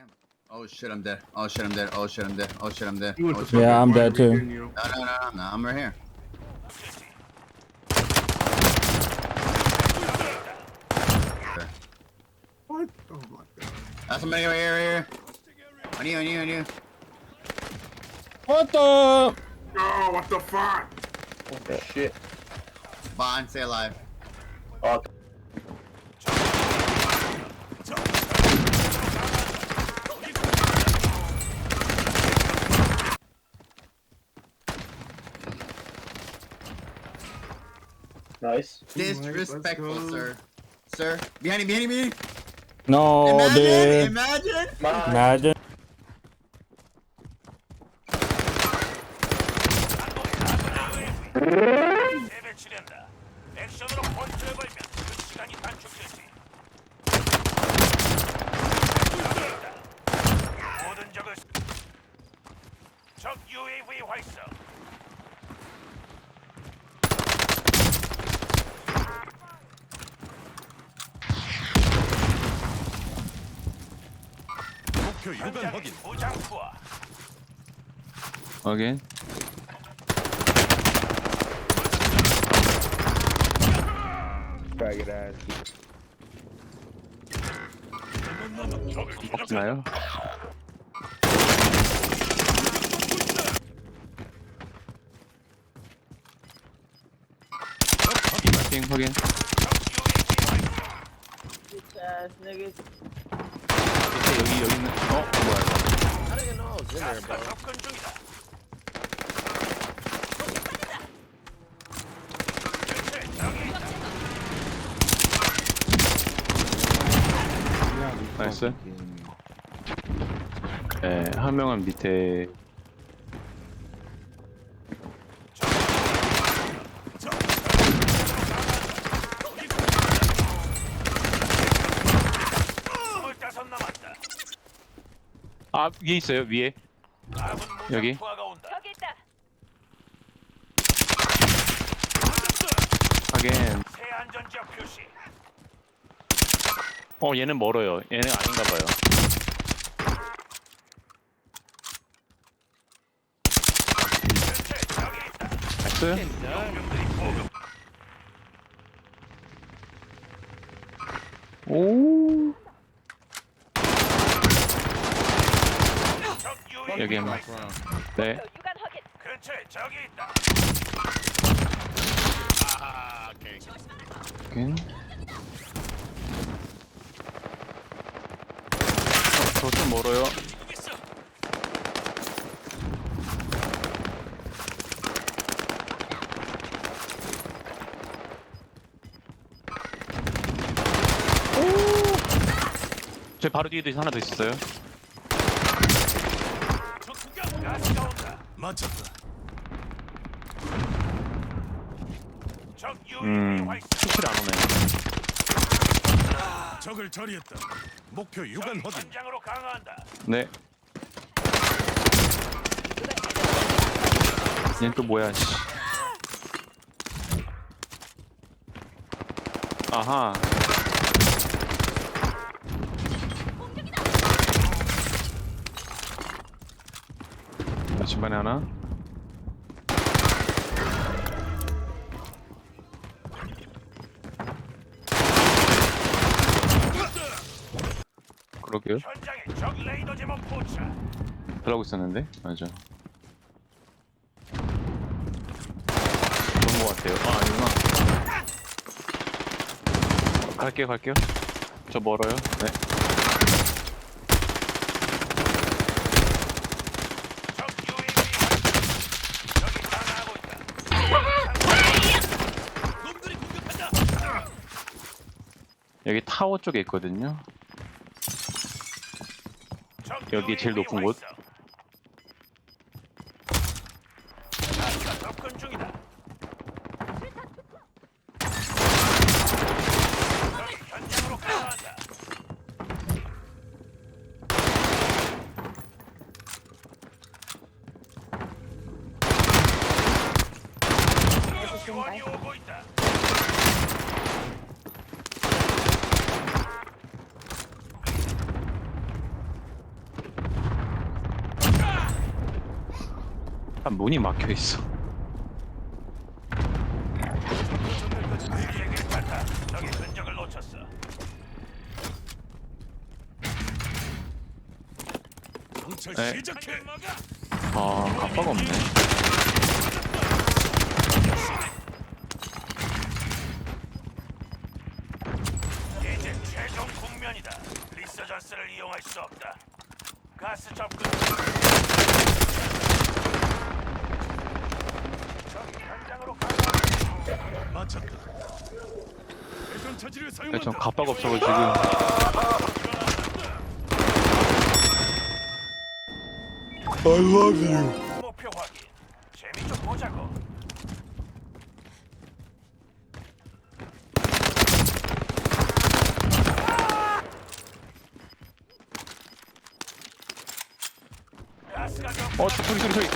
Damn. Oh shit, I'm dead. Oh shit, I'm dead. Oh shit, I'm dead. Oh shit, I'm dead. You went Oh, to shit. Yeah, I'm dead too. didn't you? No, no, no, no, no, I'm right here. What? Oh my god. That's somebody right here, right here. On you, on you, on you. What the? Oh, what the fuck? Oh shit. Bond, stay alive. Oh, nice. Disrespectful, go. sir. Sir, behind you, behind you, behind you. No, imagine, dude. imagine. My Imagine. 재배치된 목표 유관 확인. 무장 투하. 확인. faggot ass. 먹나요? 확인 확인. 여기 여기 있는. 어 접근 중이다. 나이스. 네, 한 명은 밑에. 아 위에 있어요 위에. 여기? 새 안전지역 표시. 어 얘는 멀어요. 얘는 아닌가 봐요. 있다. 나이스. 용병들이 보급. 오. 적 UAV 여기 한 명. 네. 근처에 적이 있다. 확인. 어, 저좀 멀어요. 제 바로 뒤에도 하나 더 있었어요. 가스가 온다. 맞췄다. 적 UAV 음, 활성. 스킬 안 오네. 적을 처리했다. 목표 유관 확인. 현장으로 강화한다. 네. 얘는 또 뭐야, 씨. 아하. 집안에 하나. 그러게요. 현장에 적 레이더 제목 포착. 그러고 있었는데? 맞아. 그런 거 같아요. 아 아니구나 갈게요 갈게요. 저 멀어요. 네 적 UAV 활성. 적이 강화하고 있다. 놈들이 공격한다. 여기 타워 쪽에 있거든요 적 여기 제일 높은 곳. 가스가 접근 중이다. 적이 현장으로 강화한다. 지원이 오고 있다. 아, 문이 막혀 있어. 네. 아, 깜빡 없네. 이제 최종 국면이다. 리서전스를 이용할 수 없다. 가스 접근. 가다. 마쳤다. 대전 차지를 네, 사용한다. 전 갑박 없어가지고. 목표 확인. 재미 좀 보자고. 가스가 좀 어, 저, 소리, 소리, 소리.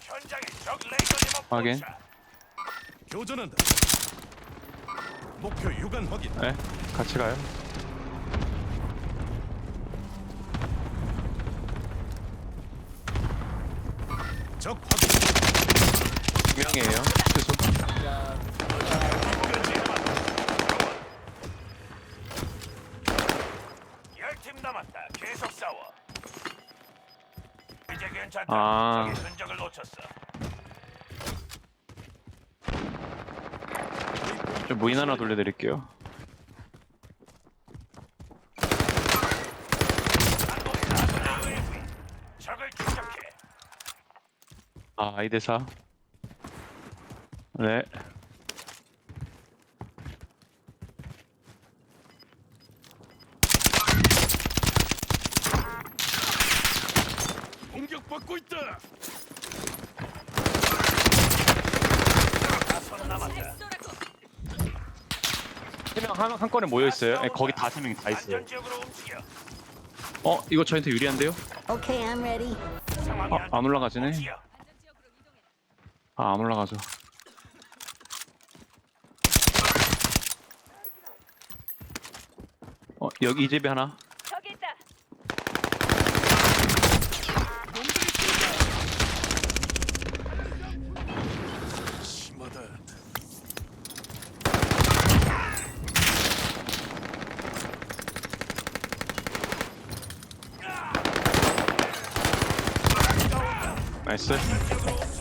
현장에 적 레이더 제목 확인. 교전한다. 목표 유관 확인. 네, 같이 가요. 적 확인. 두 명이에요. 최소. 열팀 남았다. 계속 싸워. 이제 괜찮다. 아. 적의 흔적을 놓쳤어. 저 무인 하나 돌려드릴게요. 아, 아이대사. 네. 공격받고 있다. 세명 한, 한 건에 모여 있어요. 네, 거기 다 세명다 있어요. 안전 지역으로 움직여. 어, 이거 저한테 유리한데요? Okay, I'm ready. 상황이 아, 안 올라가지네. 움직여. 아, 안 올라가죠. 어, 여기 이 집에 하나. Nice.